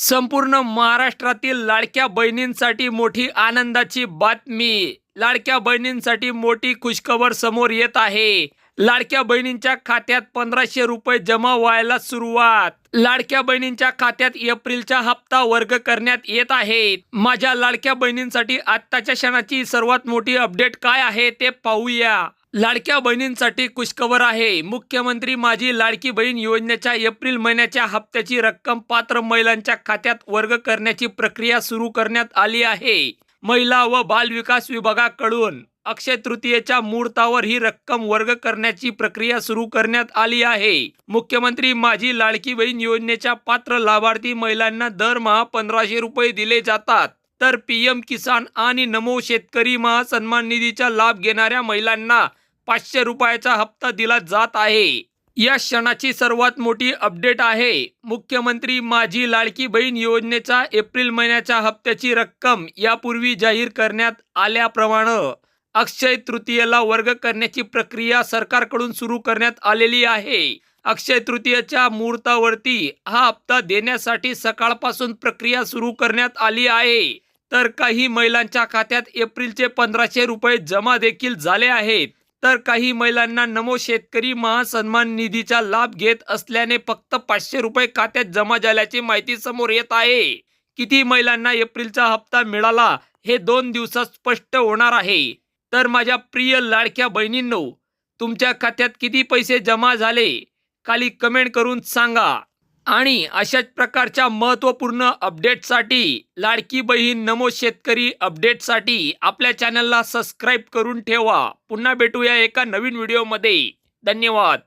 संपूर्ण महाराष्ट्रातील लाडक्या बहिणींसाठी मोठी आनंदाची बातमी. लाडक्या बहिणींसाठी मोठी खुशखबर समोर येत आहे. लाडक्या बहिणींच्या खात्यात पंधराशे रुपये जमा व्हायला सुरुवात. लाडक्या बहिणींच्या खात्यात एप्रिलचा हप्ता वर्ग करण्यात येत आहे. माझ्या लाडक्या बहिणींसाठी आत्ताच्या क्षणाची सर्वात मोठी अपडेट काय आहे ते पाहूया. लाडक्या बहिणींसाठी कुशखबर आहे. मुख्यमंत्री माझी लाडकी बहीण योजनेच्या एप्रिल महिन्याच्या हप्त्याची रक्कम पात्र महिलांच्या खात्यात वर्ग करण्याची प्रक्रिया सुरू करण्यात आली आहे. महिला व बाल विकास विभागाकडून अक्षय तृतीयेच्या मुहूर्तावर ही रक्कम वर्ग करण्याची प्रक्रिया सुरू करण्यात आली आहे. मुख्यमंत्री माझी लाडकी बहीण योजनेच्या पात्र लाभार्थी महिलांना दरमहा पंधराशे रुपये दिले जातात. तर पीएम किसान आणि नमो शेतकरी महासन्मान निधीचा लाभ घेणाऱ्या महिलांना पाचशे रुपयाचा हप्ता दिला जात आहे. या क्षणाची सर्वात मोठी अपडेट आहे. मुख्यमंत्री माझी लाडकी बहीण योजनेचा एप्रिल महिन्याच्या हप्त्याची रक्कम यापूर्वी जाहीर करण्यात आल्याप्रमाणे अक्षय तृतीयेला वर्ग करण्याची प्रक्रिया सरकारकडून सुरू करण्यात आलेली आहे. अक्षय तृतीयेच्या मुहूर्तावरती हा हप्ता देण्यासाठी सकाळपासून प्रक्रिया सुरू करण्यात आली आहे. तर काही महिलांच्या खात्यात एप्रिलचे पंधराशे रुपये जमा देखील झाले आहेत. तर काही महिलांना नमो शेतकरी महासन्मान निधीचा लाभ घेत असल्याने फक्त पाचशे रुपये खात्यात जमा झाल्याची माहिती समोर येत आहे. किती महिलांना एप्रिलचा हप्ता मिळाला हे दोन दिवसात स्पष्ट होणार आहे. तर माझ्या प्रिय लाडक्या बहिणींनो तुमच्या खात्यात किती पैसे जमा झाले? खाली कमेंट करून सांगा. आणि अशाच प्रकारच्या महत्त्वपूर्ण अपडेटसाठी लाडकी बहीण नमो शेतकरी अपडेटसाठी आपल्या चॅनलला सबस्क्राईब करून ठेवा. पुन्हा भेटूया एका नवीन व्हिडिओमध्ये. धन्यवाद.